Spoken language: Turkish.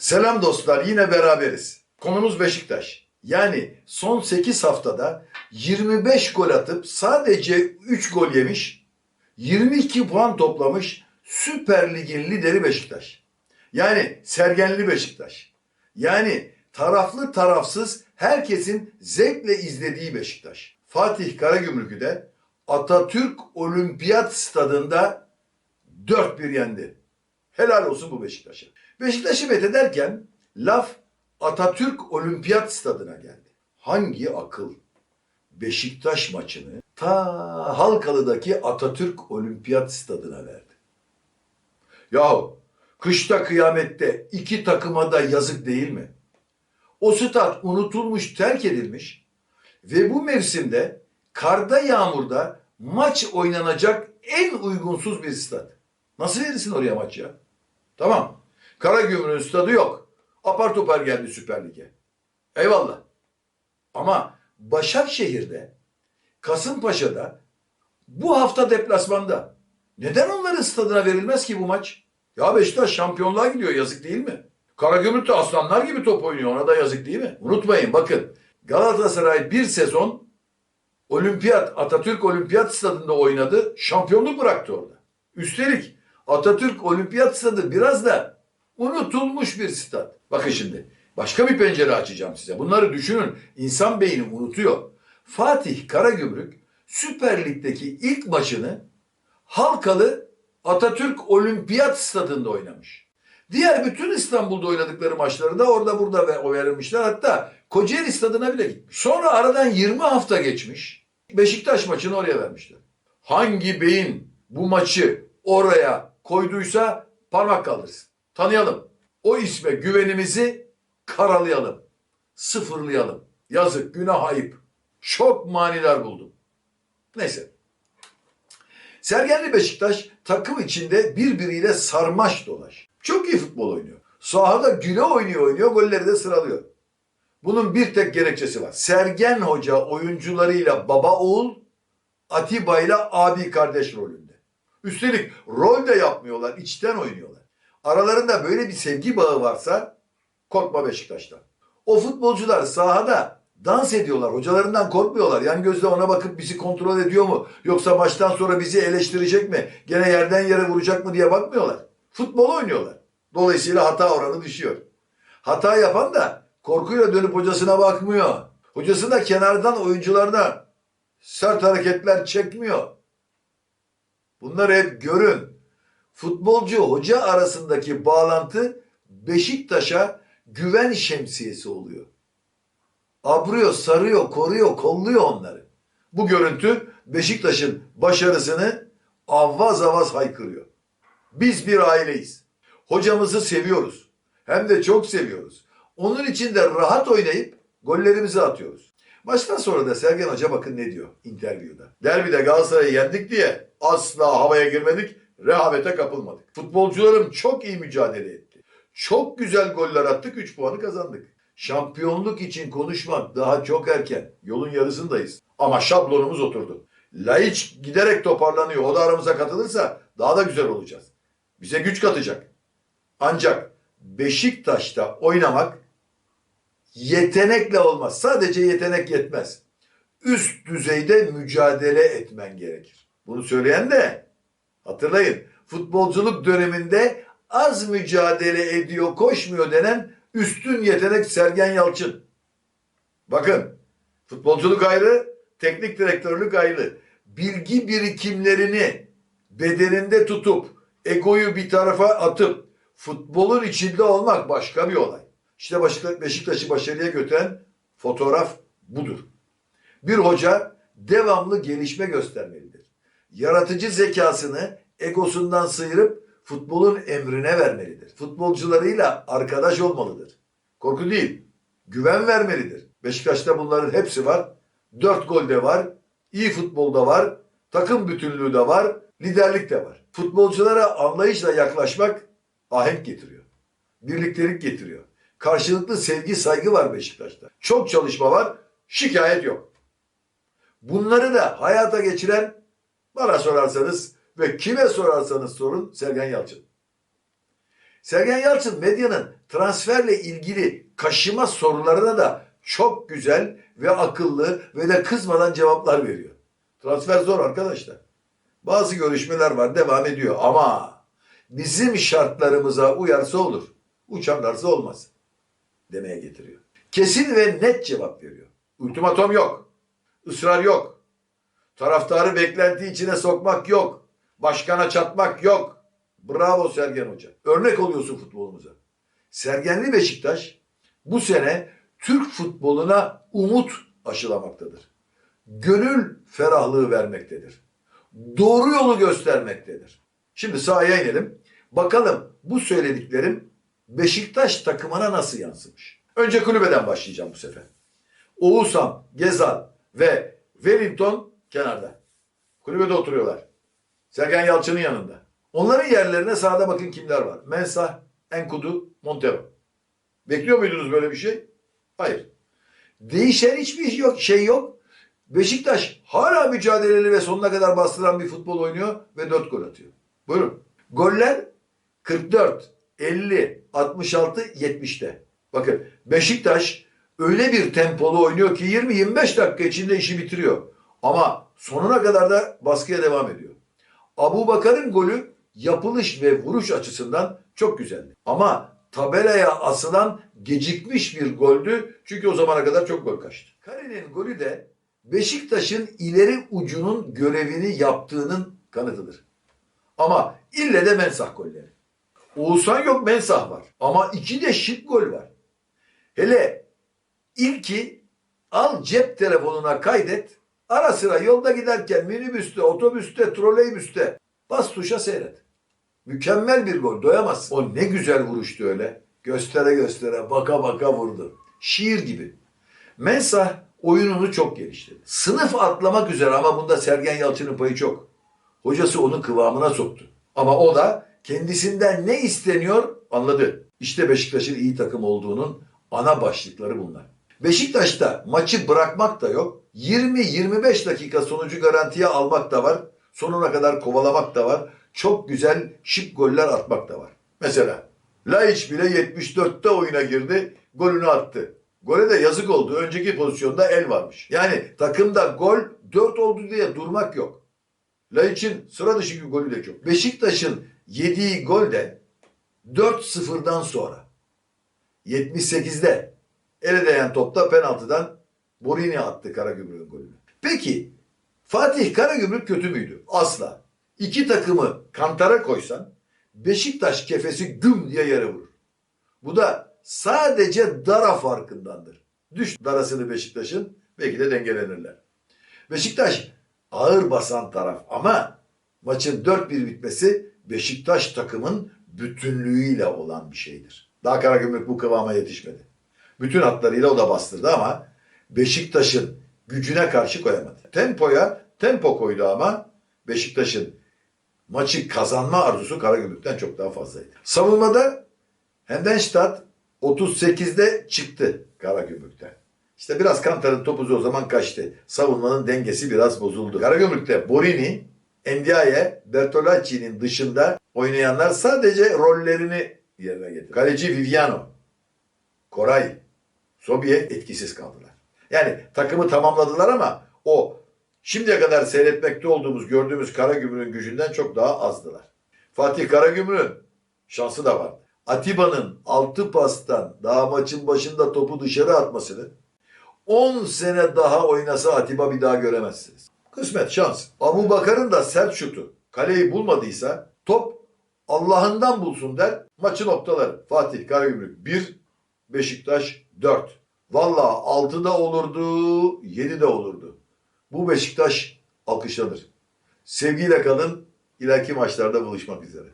Selam dostlar yine beraberiz. Konumuz Beşiktaş. Yani son 8 haftada 25 gol atıp sadece 3 gol yemiş, 22 puan toplamış Süper Lig'in lideri Beşiktaş. Yani Sergenli Beşiktaş. Yani taraflı tarafsız herkesin zevkle izlediği Beşiktaş. Fatih Karagümrük'ü de Atatürk Olimpiyat Stadında 4-1 yendi. Helal olsun bu Beşiktaş'a. Beşiktaş'ı fethederken laf Atatürk Olimpiyat Stadına geldi. Hangi akıl Beşiktaş maçını ta Halkalı'daki Atatürk Olimpiyat Stadına verdi? Yahu kışta kıyamette iki takıma da yazık değil mi? O stat unutulmuş, terk edilmiş ve bu mevsimde karda yağmurda maç oynanacak en uygunsuz bir stat. Nasıl verirsin oraya maç ya? Tamam. Karagümrük'ün stadı yok. Apar topar geldi Süper Lig'e. Eyvallah. Ama Başakşehir'de, Kasımpaşa'da bu hafta deplasmanda. Neden onların stadına verilmez ki bu maç? Ya Beşiktaş şampiyonluğa gidiyor yazık değil mi? Karagümrük de aslanlar gibi top oynuyor ona da yazık değil mi? Unutmayın bakın Galatasaray bir sezon Olimpiyat Atatürk Olimpiyat Stadında oynadı. Şampiyonluk bıraktı orada. Üstelik Atatürk Olimpiyat Stadı biraz da unutulmuş bir stat. Bakın şimdi başka bir pencere açacağım size. Bunları düşünün. İnsan beyni unutuyor. Fatih Karagümrük Süper Lig'deki ilk maçını Halkalı Atatürk Olimpiyat Stadında oynamış. Diğer bütün İstanbul'da oynadıkları maçları da orada burada o verilmişler. Hatta Kocaeli Stadı'na bile gitmiş. Sonra aradan 20 hafta geçmiş. Beşiktaş maçını oraya vermişler. Hangi beyin bu maçı oraya koyduysa parmak kaldırsın. Tanıyalım. O isme güvenimizi karalayalım. Sıfırlayalım. Yazık, günah ayıp. Çok maniler buldum. Neyse. Sergenli Beşiktaş takım içinde birbiriyle sarmaş dolaş. Çok iyi futbol oynuyor. Sahada güle oynuyor oynuyor, golleri de sıralıyor. Bunun bir tek gerekçesi var. Sergen Hoca oyuncularıyla baba oğul, Atiba ile abi kardeş rolünde. Üstelik rol de yapmıyorlar, içten oynuyorlar. Aralarında böyle bir sevgi bağı varsa korkma Beşiktaş'tan. O futbolcular sahada dans ediyorlar. Hocalarından korkmuyorlar. Yan gözle ona bakıp bizi kontrol ediyor mu? Yoksa maçtan sonra bizi eleştirecek mi? Gene yerden yere vuracak mı diye bakmıyorlar. Futbol oynuyorlar. Dolayısıyla hata oranı düşüyor. Hata yapan da korkuyla dönüp hocasına bakmıyor. Hocası da kenardan oyuncularına sert hareketler çekmiyor. Bunları hep görün. Futbolcu hoca arasındaki bağlantı Beşiktaş'a güven şemsiyesi oluyor. Abruyor, sarıyor, koruyor, kolluyor onları. Bu görüntü Beşiktaş'ın başarısını avvaz avaz haykırıyor. Biz bir aileyiz. Hocamızı seviyoruz. Hem de çok seviyoruz. Onun için de rahat oynayıp gollerimizi atıyoruz. Maçtan sonra da Sergen Hoca bakın ne diyor interview'da. Derbide Galatasaray'ı yendik diye asla havaya girmedik, rehavete kapılmadık. Futbolcularım çok iyi mücadele etti. Çok güzel goller attık, 3 puanı kazandık. Şampiyonluk için konuşmak daha çok erken. Yolun yarısındayız. Ama şablonumuz oturdu. Laiç giderek toparlanıyor. O da aramıza katılırsa daha da güzel olacağız. Bize güç katacak. Ancak Beşiktaş'ta oynamak yetenekle olmaz. Sadece yetenek yetmez. Üst düzeyde mücadele etmen gerekir. Bunu söyleyen de hatırlayın futbolculuk döneminde az mücadele ediyor, koşmuyor denen üstün yetenek Sergen Yalçın. Bakın futbolculuk ayrı, teknik direktörlük ayrı. Bilgi birikimlerini bedeninde tutup egoyu bir tarafa atıp futbolun içinde olmak başka bir olay. İşte Beşiktaş- Beşiktaş'ı başarıya götüren fotoğraf budur. Bir hoca devamlı gelişme göstermelidir. Yaratıcı zekasını egosundan sıyırıp futbolun emrine vermelidir. Futbolcularıyla arkadaş olmalıdır. Korku değil, güven vermelidir. Beşiktaş'ta bunların hepsi var. Dört gol de var, iyi futbolda var, takım bütünlüğü de var, liderlik de var. Futbolculara anlayışla yaklaşmak ahenk getiriyor. Birliktelik getiriyor. Karşılıklı sevgi, saygı var Beşiktaş'ta. Çok çalışma var, şikayet yok. Bunları da hayata geçiren bana sorarsanız ve kime sorarsanız sorun Sergen Yalçın. Sergen Yalçın medyanın transferle ilgili kaşıma sorularına da çok güzel ve akıllı ve de kızmadan cevaplar veriyor. Transfer zor arkadaşlar. Bazı görüşmeler var devam ediyor ama bizim şartlarımıza uyarsa olur. Uçarlarsa olmaz demeye getiriyor. Kesin ve net cevap veriyor. Ultimatom yok. Israr yok. Taraftarı beklenti içine sokmak yok. Başkana çatmak yok. Bravo Sergen Hoca. Örnek oluyorsun futbolumuza. Sergenli Beşiktaş bu sene Türk futboluna umut aşılamaktadır. Gönül ferahlığı vermektedir. Doğru yolu göstermektedir. Şimdi sahaya inelim. Bakalım bu söylediklerim Beşiktaş takımına nasıl yansımış? Önce kulübeden başlayacağım bu sefer. Oğuzhan, Gezal ve Wellington kenarda. Kulübede oturuyorlar. Sergen Yalçın'ın yanında. Onların yerlerine sahada bakın kimler var. Mensah, Enkudu, Montero. Bekliyor muydunuz böyle bir şey? Hayır. Değişen hiçbir yok, şey yok. Beşiktaş hala mücadeleli ve sonuna kadar bastıran bir futbol oynuyor ve 4 gol atıyor. Buyurun. Goller 44, 50, 66, 70'te. Bakın Beşiktaş öyle bir tempolu oynuyor ki 20-25 dakika içinde işi bitiriyor. Ama sonuna kadar da baskıya devam ediyor. Abu Bakar'ın golü yapılış ve vuruş açısından çok güzeldi. Ama tabelaya asılan gecikmiş bir goldü. Çünkü o zamana kadar çok gol kaçtı. Kare'nin golü de Beşiktaş'ın ileri ucunun görevini yaptığının kanıtıdır. Ama ille de mensah golleri. Oğuzhan yok mensah var. Ama iki de şık gol var. Hele ilki al cep telefonuna kaydet. Ara sıra yolda giderken minibüste, otobüste, troleybüste bas tuşa seyret. Mükemmel bir gol doyamazsın. O ne güzel vuruştu öyle. Göstere göstere baka baka vurdu. Şiir gibi. Mensah oyununu çok geliştirdi. Sınıf atlamak üzere ama bunda Sergen Yalçın'ın payı çok. Hocası onu kıvamına soktu. Ama o da kendisinden ne isteniyor anladı. İşte Beşiktaş'ın iyi takım olduğunun ana başlıkları bunlar. Beşiktaş'ta maçı bırakmak da yok. 20-25 dakika sonucu garantiye almak da var. Sonuna kadar kovalamak da var. Çok güzel şık goller atmak da var. Mesela Laiç bile 74'te oyuna girdi. Golünü attı. Gole de yazık oldu. Önceki pozisyonda el varmış. Yani takımda gol 4 oldu diye durmak yok. Laiç'in sıra dışı bir golü de çok. Beşiktaş'ın yediği gol de 4-0'dan sonra 78'de ele değen topta penaltıdan Borini attı Karagümrük'ün golünü. Peki Fatih Karagümrük kötü müydü? Asla. İki takımı kantara koysan Beşiktaş kefesi güm diye yere vurur. Bu da sadece dara farkındandır. Düş darasını Beşiktaş'ın belki de dengelenirler. Beşiktaş ağır basan taraf ama maçın 4-1 bitmesi Beşiktaş takımın bütünlüğüyle olan bir şeydir. Daha Karagümrük bu kıvama yetişmedi. Bütün hatlarıyla o da bastırdı ama Beşiktaş'ın gücüne karşı koyamadı. Tempoya tempo koydu ama Beşiktaş'ın maçı kazanma arzusu Karagümrük'ten çok daha fazlaydı. Savunmada Hendenstadt 38'de çıktı Karagümrük'ten. İşte biraz Kantar'ın topuzu o zaman kaçtı. Savunmanın dengesi biraz bozuldu. Karagümrük'te Borini, Endiaye, Bertolacci'nin dışında oynayanlar sadece rollerini yerine getirdi. Kaleci Viviano, Koray, Sobiye etkisiz kaldılar. Yani takımı tamamladılar ama o şimdiye kadar seyretmekte olduğumuz, gördüğümüz Karagümrük'ün gücünden çok daha azdılar. Fatih Karagümrük'ün şansı da vardı. Atiba'nın altı pastan daha maçın başında topu dışarı atmasını 10 sene daha oynasa Atiba bir daha göremezsiniz. Kısmet, şans. Abu Bakar'ın da sert şutu kaleyi bulmadıysa top Allah'ından bulsun der maçı noktalar. Fatih Karagümrük 1, Beşiktaş 4. Valla 6'da olurdu, 7'de olurdu. Bu Beşiktaş alkışlanır. Sevgiyle kalın. İleriki maçlarda buluşmak üzere.